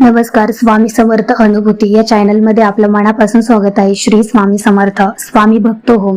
नमस्कार स्वामी समर्थ अनुभूती. या चॅनलमध्ये आपलं मनापासून स्वागत आहे. श्री स्वामी समर्थ स्वामी भक्त हो.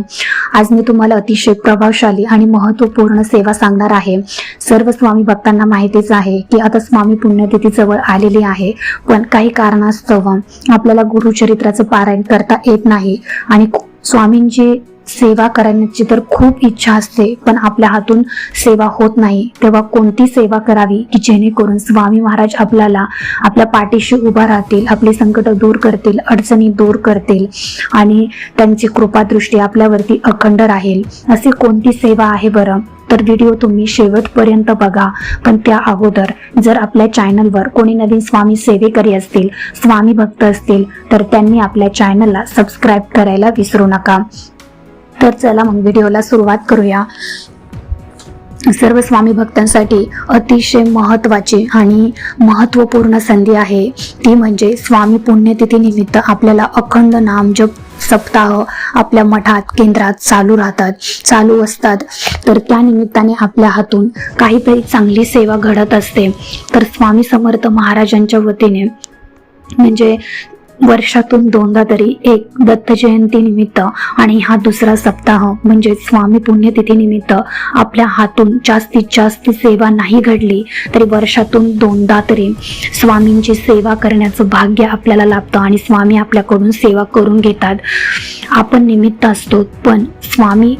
आज मी तुम्हाला अतिशय प्रभावशाली आणि महत्त्वपूर्ण सेवा सांगणार आहे. सर्व स्वामी भक्तांना माहितीच आहे की आता स्वामी पुण्यतिथी जवळ आलेली आहे. पण काही कारणास्तव आपल्याला गुरुचरित्राचं पारायण करता येत नाही आणि स्वामींची सेवा करण्याची तर खूप इच्छा असते पण आपल्या हातून सेवा होत नाही. तेव्हा कोणती सेवा करावी की जेणेकरून स्वामी महाराज आपल्याला आपल्या पाठीशी उभा राहतील आपली संकट दूर करतील अडचणी दूर करतील आणि त्यांची कृपादृष्टी आपल्यावरती अखंड राहील. अशी कोणती सेवा आहे बरं? तर व्हिडिओ तुम्ही शेवटपर्यंत बघा पण त्या अगोदर जर आपल्या चॅनलवर कोणी नवीन स्वामी सेवेकरी असतील स्वामी भक्त असतील तर त्यांनी आपल्या चॅनलला सबस्क्राईब करायला विसरू नका. तर चला मग व्हिडिओला सुरुवात करूया. सर्व स्वामी भक्तांसाठी अतिशय महत्वाची आणि महत्त्वपूर्ण संधी आहे. ती म्हणजे स्वामी पुण्यतिथी निमित्त आपल्याला अखंड नाम जप सप्ताह आपल्या मठात केंद्रात चालू राहतात चालू असतात. तर त्या निमित्ताने आपल्या हातून काहीतरी चांगली सेवा घडत असते. तर स्वामी समर्थ महाराजांच्या वतीने म्हणजे वर्षातून दोनदा तरी एक दत्त जयंती निमित्त आणि हा दुसरा सप्ताह म्हणजे स्वामी पुण्यतिथी निमित्त आपल्या हातून जास्तीत जास्त सेवा नाही घडली तरी वर्षातून दोनदा तरी स्वामींची सेवा करण्याचं भाग्य आपल्याला लाभतं आणि स्वामी आपल्याकडून सेवा करून घेतात. आपण निमित्त असतो पण स्वामी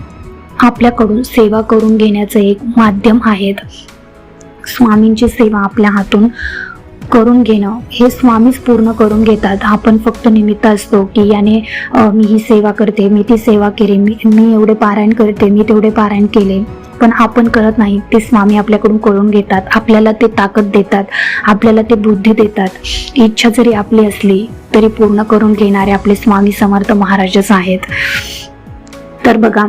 आपल्याकडून सेवा करून घेण्याचं एक माध्यम आहेत. स्वामींची सेवा आपल्या हातून करून घेणं हे स्वामीच पूर्ण करून घेतात. आपण फक्त निमित्त असतो की याने मी ही सेवा करते मी ती सेवा केली मी मी एवढे पारायण करते मी तेवढे पारायण केले. पण आपण करत नाही. ते स्वामी आपल्याकडून करून घेतात. आपल्याला ते ताकद देतात. आपल्याला ते बुद्धी देतात. इच्छा जरी आपली असली तरी पूर्ण करून घेणारे आपले स्वामी समर्थ महाराजच आहेत. तर बघा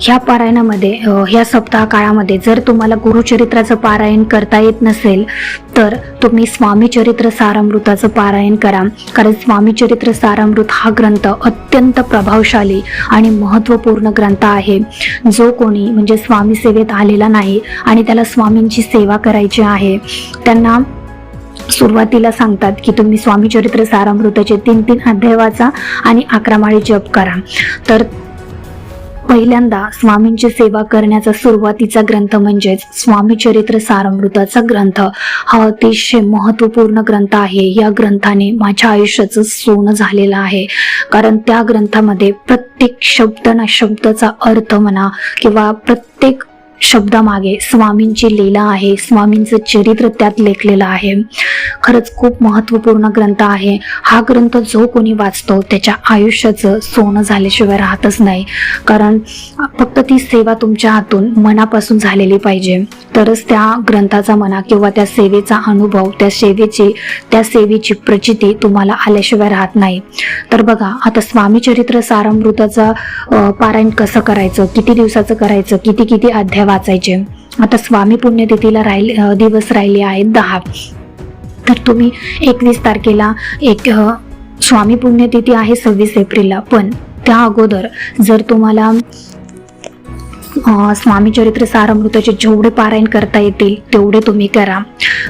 ह्या पारायणामध्ये ह्या सप्ताह काळामध्ये जर तुम्हाला गुरुचरित्राचं पारायण करता येत नसेल तर तुम्ही स्वामी चरित्र सारामृताचं पारायण करा. कारण स्वामी चरित्र सारामृत हा ग्रंथ अत्यंत प्रभावशाली आणि महत्त्वपूर्ण ग्रंथ आहे. जो कोणी म्हणजे स्वामी सेवेत आलेला नाही आणि त्याला स्वामींची सेवा करायची आहे त्यांना सुरुवातीला सांगतात की तुम्ही स्वामी चरित्र सारामृताचे तीन तीन अध्याय वाचा आणि अकरा माळी जप करा. तर पहिल्यांदा स्वामींची सेवा करण्याचा सुरुवातीचा ग्रंथ म्हणजेच स्वामी चरित्र सारामृताचा ग्रंथ हा अतिशय महत्त्वपूर्ण ग्रंथ आहे. या ग्रंथाने माझ्या आयुष्याचं सोनं झालेलं आहे. कारण त्या ग्रंथामध्ये प्रत्येक शब्द ना शब्दाचा अर्थ म्हणा किंवा प्रत्येक शब्दामागे स्वामींची लीला आहे स्वामींचं चरित्र त्यात लेखलेलं आहे. खरंच खूप महत्त्वपूर्ण ग्रंथ आहे. हा ग्रंथ जो कोणी वाचतो त्याच्या आयुष्याचं सोनं झाल्याशिवाय राहतच नाही. कारण फक्त ती सेवा तुमच्या हातून मनापासून झालेली पाहिजे. तरच त्या ग्रंथाचा म्हणा किंवा त्या सेवेचा अनुभव त्या सेवेची त्या सेवेची प्रचिती तुम्हाला आल्याशिवाय राहत नाही. तर बघा आता स्वामी चरित्र सारामृताचं पारायण कसं करायचं? किती दिवसाचं करायचं? किती किती अध्याय वाचायचे. आता स्वामी पुण्यतिथीला राहिले दिवस राहिले आहेत दहा. तर तुम्ही एकवीस तारखेला एक स्वामी पुण्यतिथी आहे सव्वीस एप्रिलला. पण त्या अगोदर जर तुम्हाला स्वामी चरित्र सारामृताचे जेवढे पारायण करता येतील तेवढे तुम्ही करा.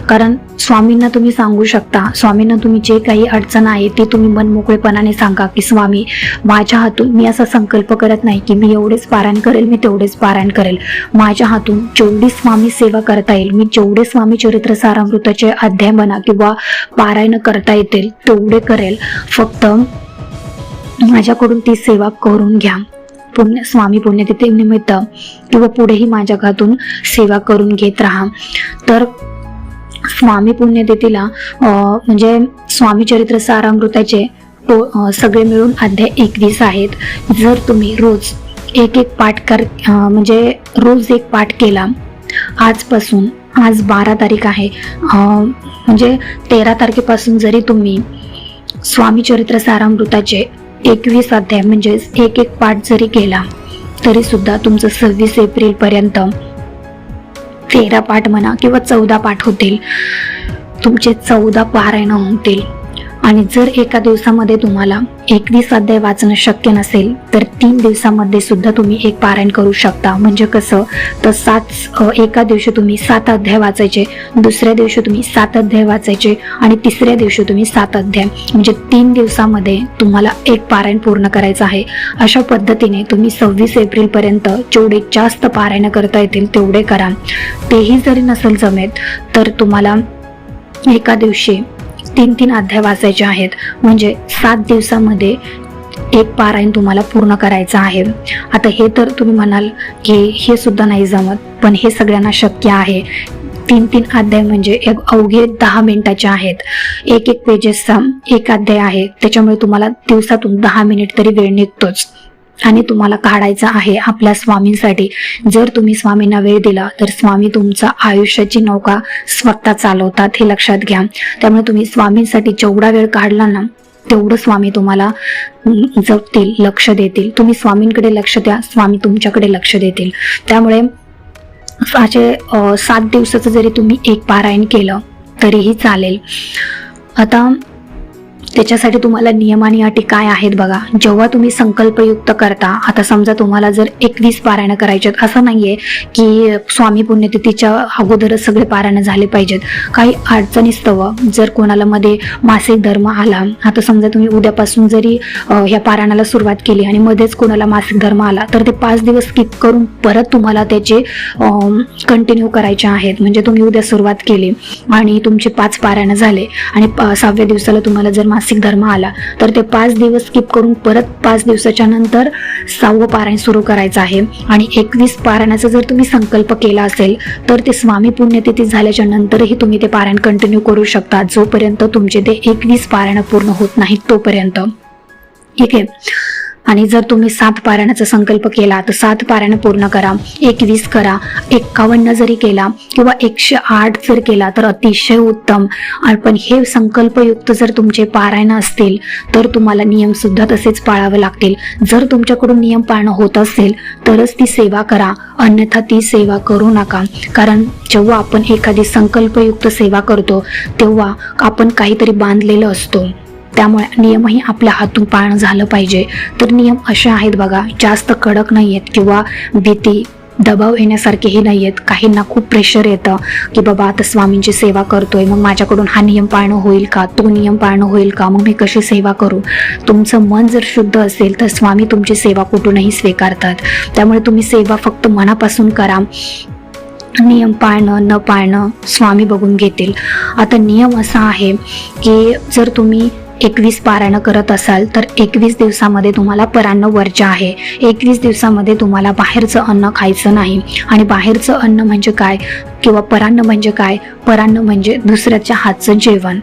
कारण स्वामींना तुम्ही सांगू शकता. स्वामींना तुम्ही जे काही अडचण आहे ती तुम्ही मनमोकळेपणाने सांगा की स्वामी माझ्या हातून मी असा संकल्प करत नाही की मी एवढेच पारायण करेल मी तेवढेच पारायण करेल. माझ्या हातून जेवढी स्वामी सेवा करता येईल मी जेवढे स्वामी चरित्र सारामृताचे अध्याय म्हणा किंवा पारायण करता येतील तेवढे करेल. फक्त माझ्याकडून ती सेवा करून घ्या. पुण्य स्वामी पुण्यतिथी निमित्त किंवा पुढेही माझ्या घातून सेवा करून घेत राहा. तर स्वामी पुण्यतिथीला म्हणजे स्वामी चरित्र सारामृताचे तो सगळे मिळून अध्याय एकवीस आहेत. जर तुम्ही रोज एक एक पाठ कर म्हणजे रोज एक पाठ केला आजपासून आज बारा तारीख आहे म्हणजे तेरा तारखेपासून जरी तुम्ही स्वामी चरित्र सारामृताचे एकवीस अध्याय म्हणजेच एक एक पाठ जरी केला तरी सुद्धा तुमचं सव्वीस एप्रिल पर्यंत तेरा पाठ म्हणा किंवा चौदा पाठ होतील. तुमचे चौदा पारायण होतील. आणि जर एका दिवसामध्ये तुम्हाला एकवीस अध्याय वाचणं शक्य नसेल तर तीन दिवसामध्ये सुद्धा तुम्ही एक पारायण करू शकता. म्हणजे कसं? तर सात एका दिवशी तुम्ही सात अध्याय वाचायचे दुसऱ्या दिवशी तुम्ही सात अध्याय वाचायचे आणि तिसऱ्या दिवशी तुम्ही सात अध्याय. म्हणजे तीन दिवसामध्ये तुम्हाला एक पारायण पूर्ण करायचं आहे. अशा पद्धतीने तुम्ही सव्वीस एप्रिल पर्यंत जेवढे जास्त पारायण करता येतील तेवढे करा. तेही जरी नसेल जमेत तर तुम्हाला एका दिवशी तीन तीन अध्याय वाचायचे आहेत. म्हणजे सात दिवसामध्ये एक पारायण तुम्हाला पूर्ण करायचं आहे. आता हे तर तुम्ही म्हणाल की हे सुद्धा नाही जमत पण हे सगळ्यांना शक्य आहे. तीन तीन अध्याय म्हणजे एक अवघे दहा मिनिटाचे आहेत. एक एक पेजेसचा एक अध्याय आहे. त्याच्यामुळे तुम्हाला दिवसातून दहा मिनिट तरी वेळ निघतोच. आणि तुम्हाला काढायचा आहे आपल्या स्वामींसाठी. जर तुम्ही स्वामींना वेळ दिला तर स्वामी तुमचा आयुष्याची नौका स्वतः चालवतात हे लक्षात घ्या. त्यामुळे तुम्ही स्वामींसाठी जेवढा वेळ काढला ना तेवढं स्वामी तुम्हाला जपतील लक्ष देतील. तुम्ही स्वामींकडे लक्ष द्या स्वामी तुमच्याकडे लक्ष देतील. त्यामुळे असे सात दिवसाचं जरी तुम्ही एक पारायण केलं तरीही चालेल. आता त्याच्यासाठी तुम्हाला नियम आणि अटी काय आहेत बघा? जेव्हा तुम्ही संकल्पयुक्त करता आता समजा तुम्हाला जर एकवीस पारायणं करायचे आहेत असं नाहीये की स्वामी पुण्यतिथीच्या अगोदरच सगळे पारायणं झाले पाहिजेत. काही अडचणीस्तव जर कोणाला मध्ये मासिक धर्म आला आता समजा तुम्ही उद्यापासून जरी ह्या पारायणाला सुरुवात केली आणि मध्येच कोणाला मासिक धर्म आला तर ते पाच दिवस स्किप करून परत तुम्हाला त्याचे कंटिन्यू करायचे आहेत. म्हणजे तुम्ही उद्या सुरुवात केली आणि तुमचे पाच पारायणं झाले आणि सहाव्या दिवसाला तुम्हाला जर मासिक धर्म आला तर ते पाच दिवस स्किप करून परत पाच दिवसाच्या नंतर सहावं पारायण सुरू करायचं आहे. आणि एकवीस पारायणाचा जर तुम्ही संकल्प केला असेल तर ते स्वामी पुण्यतिथी झाल्याच्या नंतरही तुम्ही ते पारायण कंटिन्यू करू शकता. जोपर्यंत तुमचे ते एकवीस पारायण पूर्ण होत नाहीत तोपर्यंत. ठीक आहे. आणि जर तुम्ही सात पारायणाचा संकल्प केला तर सात पारायण पूर्ण करा. एकवीस करा. एक्कावन्न जरी केला किंवा एकशे आठ जर केला तर अतिशय उत्तम. पण हे संकल्पयुक्त जर तुमचे पारायण असतील तर तुम्हाला नियम सुद्धा तसेच पाळावे लागतील. जर तुमच्याकडून नियम पाळणं होत असेल तरच ती सेवा करा. अन्यथा ती सेवा करू नका. कारण जेव्हा आपण एखादी संकल्पयुक्त सेवा करतो तेव्हा आपण काहीतरी बांधलेलं असतो. त्यामुळे नियमही आपल्या हातून पाळणं झालं पाहिजे. तर नियम असे आहेत बघा जास्त कडक नाही आहेत किंवा भीती दबाव येण्यासारखेही नाही आहेत काहींना खूप प्रेशर येतं की बाबा आता स्वामींची सेवा करतोय मग माझ्याकडून हा नियम पाळणं होईल का? तो नियम पाळणं होईल का? मग मी कशी सेवा करू? तुमचं मन जर शुद्ध असेल तर स्वामी तुमची सेवा कुठूनही स्वीकारतात. त्यामुळे तुम्ही सेवा फक्त मनापासून करा. नियम पाळणं न पाळणं स्वामी बघून घेतील. आता नियम असा आहे की जर तुम्ही एकवीस पारायणं करत असाल तर एकवीस दिवसामध्ये तुम्हाला परान्न वर्ज आहे. एकवीस दिवसामध्ये तुम्हाला बाहेरचं अन्न खायचं नाही. आणि बाहेरचं अन्न म्हणजे काय? किंवा परान्न म्हणजे काय? परान्न म्हणजे दुसऱ्याच्या हातचं जेवण.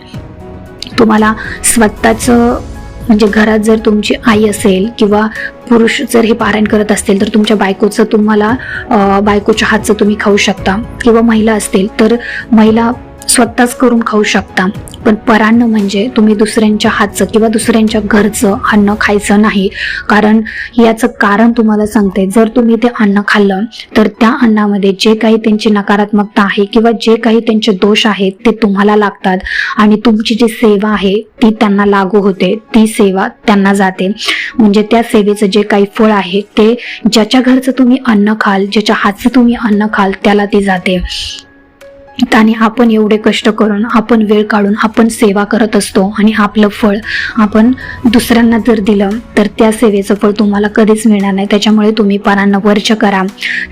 तुम्हाला स्वतःचं म्हणजे घरात जर तुमची आई असेल किंवा पुरुष जर हे पारायण करत असतील तर तुमच्या बायकोचं तुम्हाला बायकोच्या हातचं तुम्ही खाऊ शकता. किंवा महिला असतील तर महिला स्वतःच करून खाऊ शकता. पण परान्न म्हणजे तुम्ही दुसऱ्यांच्या हातचं किंवा दुसऱ्यांच्या घरचं अन्न खायचं नाही. कारण याचं कारण तुम्हाला सांगते. जर तुम्ही ते अन्न खाल्लं तर त्या अन्नामध्ये जे काही त्यांची नकारात्मकता आहे किंवा जे काही त्यांचे दोष आहेत ते तुम्हाला लागतात. आणि तुमची जी सेवा आहे ती त्यांना लागू होते. ती सेवा त्यांना जाते. म्हणजे त्या सेवेचं जे काही फळ आहे ते ज्याच्या घरचं तुम्ही अन्न खाल ज्याच्या हातचं तुम्ही अन्न खाल त्याला ती जाते. आणि आपण एवढे कष्ट करून आपण वेळ काढून आपण सेवा करत असतो आणि आपलं फळ आपण दुसऱ्यांना जर दिलं तर त्या सेवेचं फळ तुम्हाला कधीच मिळणार नाही. त्याच्यामुळे तुम्ही परांना वर्च करा.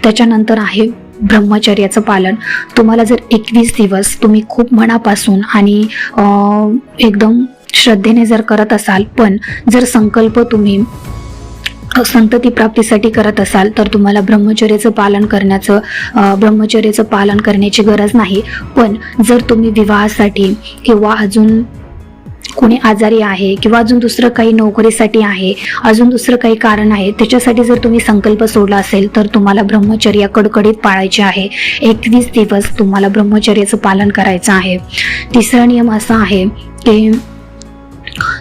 त्याच्यानंतर आहे ब्रह्मचर्याचं पालन. तुम्हाला जर एकवीस दिवस तुम्ही खूप मनापासून आणि एकदम श्रद्धेने जर करत असाल पण जर संकल्प तुम्ही संतती प्राप्तीसाठी करत असाल तर तुम्हाला ब्रह्मचर्याचं पालन करण्याचं ब्रह्मचर्याचं पालन करण्याची गरज नाही. पण जर तुम्ही विवाहासाठी किंवा अजून कोणी आजारी आहे किंवा अजून दुसरं काही नोकरीसाठी आहे अजून दुसरं काही कारण आहे त्याच्यासाठी जर तुम्ही संकल्प सोडला असेल तर तुम्हाला ब्रह्मचर्या कडकडीत पाळायचे आहे. एकवीस दिवस तुम्हाला ब्रह्मचर्याचं पालन करायचं आहे. तिसरा नियम असा आहे की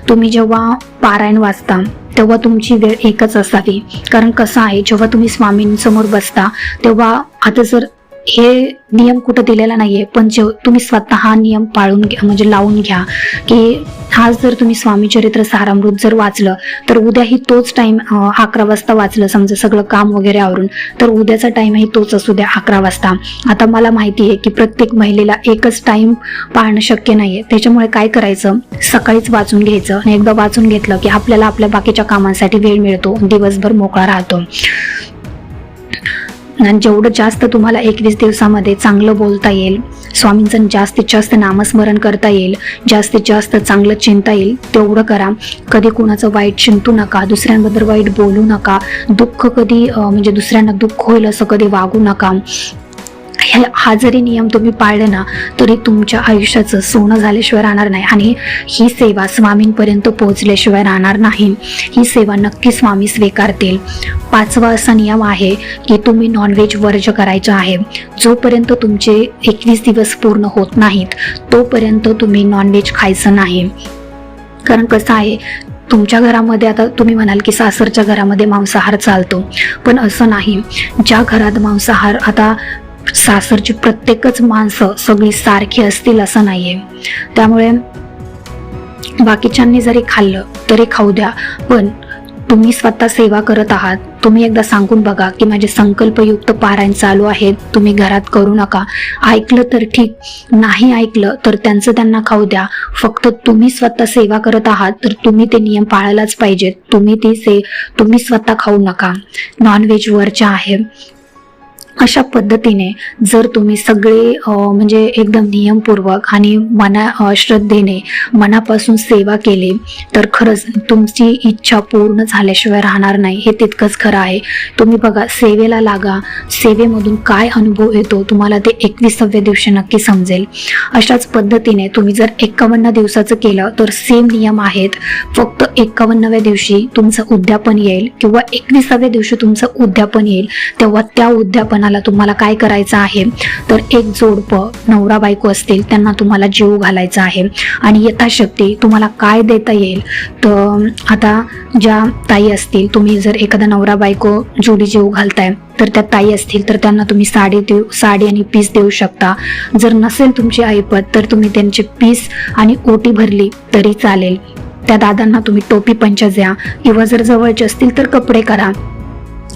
तुम्ही जेव्हा पारायण वाचता तेव्हा तुमची वेळ एकच असावी. कारण कसं आहे जेव्हा तुम्ही स्वामींसमोर बसता तेव्हा आता जर हे नियम कुठं दिलेला नाहीये पण जे तुम्ही स्वतः हा नियम पाळून घ्या म्हणजे लावून घ्या की आज जर तुम्ही स्वामी चरित्र सारामृत जर वाचलं तर उद्याही तोच टाइम अकरा वाजता वाचलं समजा सगळं काम वगैरे आवरून तर उद्याचा टाइमही तोच असू द्या अकरा वाजता. आता मला माहिती आहे की प्रत्येक महिलेला एकच टाइम पाळणं शक्य नाहीये. त्याच्यामुळे काय करायचं? सकाळीच वाचून घ्यायचं आणि एकदा वाचून घेतलं की आपल्याला आपल्या बाकीच्या कामांसाठी वेळ मिळतो दिवसभर मोकळा राहतो. आणि जेवढं जास्त तुम्हाला एकवीस दिवसामध्ये चांगलं बोलता येईल स्वामींचं जास्तीत जास्त नामस्मरण करता येईल जास्तीत जास्त चांगलं चिंता येईल तेवढं करा. कधी कुणाचं वाईट चिंतू नका दुसऱ्यांबद्दल वाईट बोलू नका. दुःख कधी म्हणजे दुसऱ्यांना दुःख होईल असं कधी वागू नका. हे हा जरी नियम तुम्ही पाळले ना तरी तुमच्या आयुष्याचं सोनं झाल्याशिवाय राहणार नाही. आणि ही सेवा स्वामींपर्यंत पोहोचल्याशिवाय राहणार नाही. ही सेवा नक्की स्वामी स्वीकारतील. पाचवा असा नियम आहे की तुम्ही नॉनव्हेज वर्ज करायचं आहे. जोपर्यंत तुमचे एकवीस दिवस पूर्ण होत नाहीत तोपर्यंत तुम्ही नॉनव्हेज खायचं नाही. कारण कसं आहे तुमच्या घरामध्ये आता तुम्ही म्हणाल की सासरच्या घरामध्ये मांसाहार चालतो. पण असं नाही. ज्या घरात मांसाहार आता सासरची प्रत्येकच माणसं सगळी सारखी असतील असं नाहीये. त्यामुळे बाकीच्यांनी जरी खाल्लं तरी खाऊ द्या पण तुम्ही स्वतः सेवा करत आहात. तुम्ही एकदा सांगून बघा की माझे संकल्पयुक्त पारायण चालू आहेत तुम्ही घरात करू नका. ऐकलं तर ठीक नाही ऐकलं तर त्यांचं त्यांना खाऊ द्या. फक्त तुम्ही स्वतः सेवा करत आहात तर तुम्ही ते नियम पाळायलाच पाहिजेत. तुम्ही ती से तुम्ही स्वतः खाऊ नका. नॉनव्हेज वरच्या आहे. अशा पद्धतीने जर तुम्ही सगळे म्हणजे एकदम नियमपूर्वक आणि मना श्रद्धेने मनापासून सेवा केली तर खरंच तुमची इच्छा पूर्ण झाल्याशिवाय राहणार नाही. हे तितकंच खरं आहे. तुम्ही बघा सेवेला लागा. सेवेमधून काय अनुभव येतो तुम्हाला ते एकविसाव्या दिवशी नक्की समजेल. अशाच पद्धतीने तुम्ही जर एकावन्न दिवसाचं केलं तर सेम नियम आहेत. फक्त एकावन्नव्या दिवशी तुमचं उद्यापन येईल किंवा एकविसाव्या दिवशी तुमचं उद्यापन येईल तेव्हा त्या उद्यापना उद्यापनाला तुम्हाला काय करायचं आहे? तर एक जोडपं नवरा बायको असतील त्यांना तुम्हाला जीव घालायचा आहे. आणि यथाशक्ती तुम्हाला काय देता येईल? तर आता ज्या ताई असतील तुम्ही जर एखादा नवरा बायको जोडी जीव घालताय तर त्या ताई असतील तर त्यांना तुम्ही साडी देऊ साडी आणि पीस देऊ शकता. जर नसेल तुमची ऐपत तर तुम्ही त्यांचे पीस आणि ओटी भरली तरी चालेल. त्या दादांना तुम्ही टोपी पंच द्या. किंवा जर जवळचे असतील तर कपडे करा.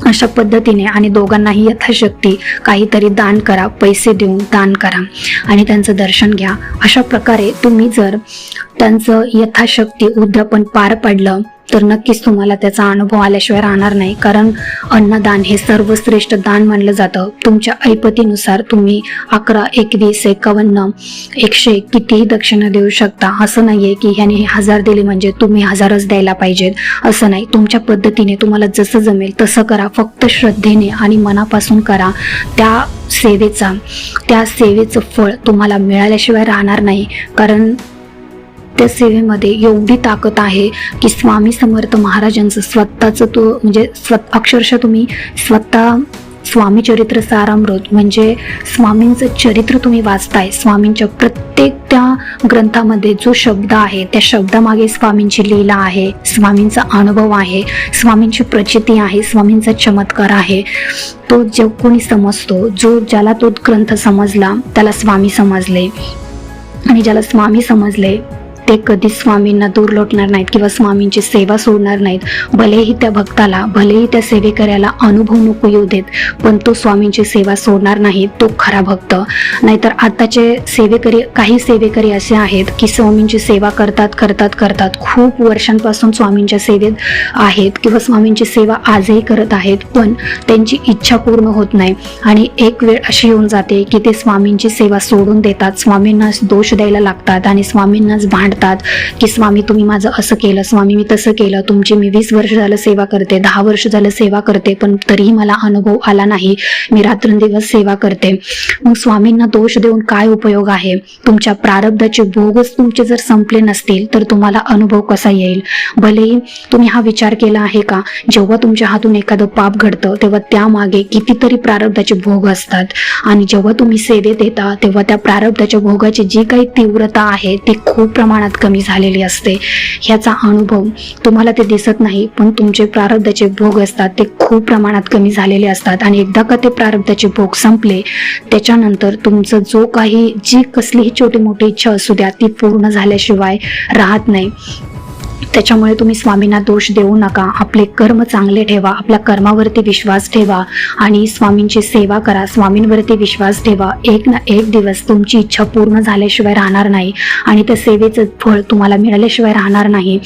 अशा पद्धतीने आणि दोघांनाही यथाशक्ती काहीतरी दान करा पैसे देऊन दान करा आणि त्यांचं दर्शन घ्या. अशा प्रकारे तुम्ही जर त्यांचं यथाशक्ती उद्यापन पार पडलं तर नक्कीच तुम्हाला त्याचा अनुभव आल्याशिवाय राहणार नाही. कारण अन्नदान हे सर्वश्रेष्ठ दान मानलं जातं. तुमच्या ऐपतीनुसार तुम्ही अकरा एकवीस एकावन्न एकशे कितीही दक्षिणा देऊ शकता. असं नाहीये की ह्याने हे हजार दिले म्हणजे तुम्ही हजारच द्यायला पाहिजेत. असं नाही. तुमच्या पद्धतीने तुम्हाला जसं जमेल तसं करा. फक्त श्रद्धेने आणि मनापासून करा. त्या सेवेचा त्या सेवेचं फळ तुम्हाला मिळाल्याशिवाय राहणार नाही. कारण त्या सेवेमध्ये एवढी ताकद आहे की स्वामी समर्थ महाराजांचं स्वतःचं तो म्हणजे स्व अक्षरशः तुम्ही स्वतः स्वामी चरित्र सारामृत म्हणजे स्वामींचं चरित्र तुम्ही वाचताय. स्वामींच्या प्रत्येक त्या ग्रंथामध्ये जो शब्द आहे त्या शब्दामागे स्वामींची लीला आहे स्वामींचा अनुभव आहे स्वामींची प्रचिती आहे स्वामींचा चमत्कार आहे. तो जो कोणी समजतो जो ज्याला तो ग्रंथ समजला त्याला स्वामी समजले. आणि ज्याला स्वामी समजले ते कधीच स्वामींना दूर लोटणार नाहीत किंवा स्वामींची सेवा सोडणार नाहीत. भलेही त्या भक्ताला भलेही त्या सेवेकऱ्याला अनुभव नको येऊ देत पण तो स्वामींची सेवा सोडणार नाही तो खरा भक्त. नाहीतर आताचे सेवेकरी काही सेवेकरी असे आहेत की स्वामींची सेवा करतात करतात करतात. खूप वर्षांपासून स्वामींच्या सेवेत आहेत किंवा स्वामींची सेवा आजही करत आहेत पण त्यांची इच्छा पूर्ण होत नाही. आणि एक वेळ अशी येऊन जाते की ते स्वामींची सेवा सोडून देतात स्वामींनाच दोष द्यायला लागतात आणि स्वामींनाच भांड भांडतात की स्वामी तुम्ही माझं असं केलं स्वामी मी तसं केलं तुमची मी वीस वर्ष झालं सेवा करते दहा वर्ष झालं सेवा करते पण तरीही मला अनुभव आला नाही. मी रात्रंदिवस सेवा करते. मग स्वामींना दोष देऊन काय उपयोग आहे? तुमच्या प्रारब्धाचे भोगच तुमचे जर संपले नसतील तर तुम्हाला अनुभव कसा येईल? भलेही तुम्ही हा विचार केला आहे का? जेव्हा तुमच्या हातून एखादं पाप घडतं तेव्हा त्यामागे कितीतरी प्रारब्धाचे भोग असतात. आणि जेव्हा तुम्ही सेवेत येता तेव्हा त्या प्रारब्धाच्या भोगाची जी काही तीव्रता आहे ती खूप प्रमाणात प्रमाणात कमी झालेली असते. ह्याचा अनुभव तुम्हाला ते दिसत नाही पण तुमचे प्रारब्धाचे भोग असतात. ते खूप प्रमाणात कमी झालेले असतात आणि एकदा का ते प्रारब्धाचे भोग संपले त्याच्यानंतर तुमचं जो काही जी कसलीही छोटी मोठी इच्छा असू द्या ती पूर्ण झाल्याशिवाय राहत नाही. त्याच्यामुळे तुम्ही स्वामींना दोष देऊ नका. आपले कर्म चांगले ठेवा आपल्या कर्मावरती विश्वास ठेवा आणि स्वामींची सेवा करा. स्वामींवरती विश्वास ठेवा. एक ना एक दिवस तुमची इच्छा पूर्ण झाल्याशिवाय राहणार नाही आणि त्या सेवेचं फळ तुम्हाला मिळाल्याशिवाय राहणार नाही.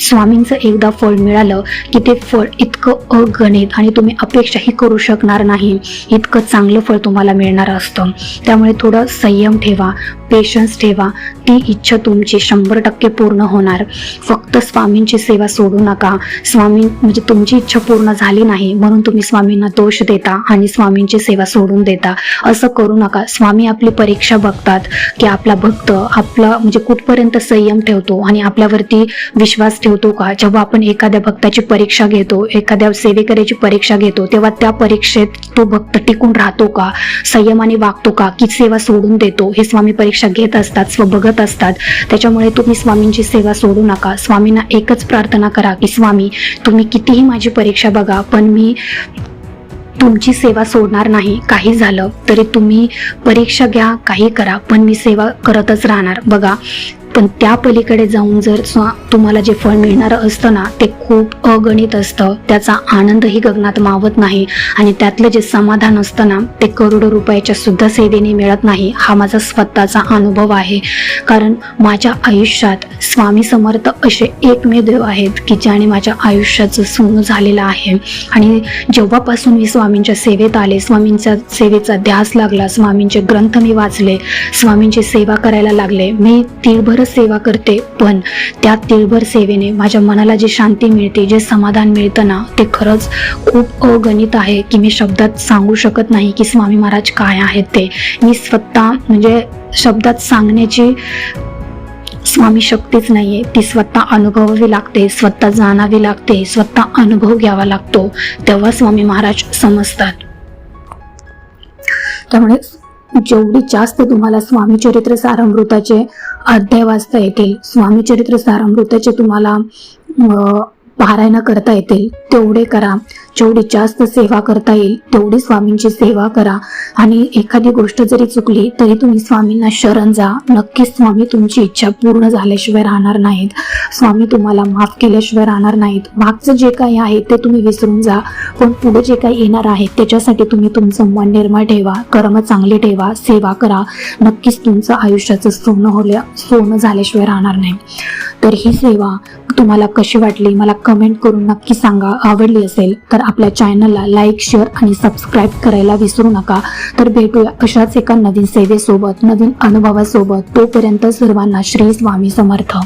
स्वामींचं एकदा फळ मिळालं की ते फळ इतकं अगणित आणि तुम्ही अपेक्षाही करू शकणार नाही. इतकं चांगलं फळ तुम्हाला मिळणार असतं. त्यामुळे थोडं संयम ठेवा पेशन्स ठेवा. ती इच्छा तुमची शंभर टक्के पूर्ण होणार. फक्त फक्त स्वामींची सेवा सोडू नका. स्वामी म्हणजे तुमची इच्छा पूर्ण झाली नाही म्हणून तुम्ही स्वामींना दोष देता आणि स्वामींची सेवा सोडून देता. असं करू नका. स्वामी आपली परीक्षा बघतात की आपला भक्त आपला म्हणजे कुठपर्यंत संयम ठेवतो आणि आपल्यावरती विश्वास ठेवतो का? जेव्हा आपण एखाद्या भक्ताची परीक्षा घेतो एखाद्या सेवेकऱ्याची परीक्षा घेतो तेव्हा त्या परीक्षेत तो भक्त टिकून राहतो का? संयमाने वागतो का? की सेवा सोडून देतो? हे स्वामी परीक्षा घेत असतात स्व बघत असतात. त्याच्यामुळे तुम्ही स्वामींची सेवा सोडू नका. स्वामींना एकच प्रार्थना करा की स्वामी तुम्ही कितीही माझी परीक्षा बघा पण मी तुमची सेवा सोडणार नाही. काही झालं तरी तुम्ही परीक्षा घ्या काही करा पण मी सेवा करतच राहणार. बघा पण त्या पलीकडे जाऊन जर स्वा तुम्हाला जे फळ मिळणारं असतं ना ते खूप अगणित असतं. त्याचा आनंदही गगनात मावत नाही. आणि त्यातलं जे समाधान असतं ना ते करोडो रुपयाच्या सुद्धा सेवेने मिळत नाही. हा माझा स्वतःचा अनुभव आहे. कारण माझ्या आयुष्यात स्वामी समर्थ असे एकमेव देव आहेत की ज्याने माझ्या आयुष्याचं सोनं झालेलं आहे. आणि जेव्हापासून मी स्वामींच्या सेवेत आले स्वामींच्या सेवेचा ध्यास लागला स्वामींचे ग्रंथ मी वाचले स्वामींची सेवा करायला लागले मी तीळभर तिळभरच सेवा करते पण त्या तिळभर सेवेने माझ्या मनाला जी शांती मिळते जे समाधान मिळतं ना ते खरंच खूप अगणित आहे की मी शब्दात सांगू शकत नाही की स्वामी महाराज काय आहेत ते. मी स्वतः म्हणजे शब्दात सांगण्याची स्वामी शक्तीच नाहीये. ती स्वतः अनुभवावी लागते स्वतः जाणावी लागते स्वतः अनुभव घ्यावा लागतो तेव्हा स्वामी महाराज समजतात. त्यामुळे जेवढी जास्त तुम्हाला स्वामी चरित्र सारामृताचे अध्याय वाचता येतील स्वामी चरित्र सारामृताचे तुम्हाला पारायण करता येतील तेवढे करा. जेवढी जास्त सेवा करता येईल तेवढी स्वामींची सेवा करा. आणि एखादी गोष्ट जरी चुकली तरी तुम्ही स्वामींना शरण जा. नक्कीच स्वामी तुमची इच्छा पूर्ण झाल्याशिवाय राहणार नाहीत. स्वामी तुम्हाला माफ केल्याशिवाय राहणार नाहीत. मागचं जे काही आहे ते तुम्ही विसरून जा. पण पुढे जे काही येणार आहे त्याच्यासाठी तुम्ही तुमचं मन निर्मळ ठेवा. कर्म चांगले ठेवा. सेवा करा. नक्कीच तुमचं आयुष्याचं सोनं होल्या सोनं झाल्याशिवाय राहणार नाही. तर ही सेवा तुम्हाला कशी वाटली? मला कमेंट करून नक्की सांगा. आवडली असेल तर आपल्या चॅनलला लाईक शेअर आणि सबस्क्राईब करायला विसरू नका. तर भेटूया अशाच एका नवीन सेवेसोबत नवीन अनुभवासोबत. तोपर्यंत सर्वांना श्री स्वामी समर्थ.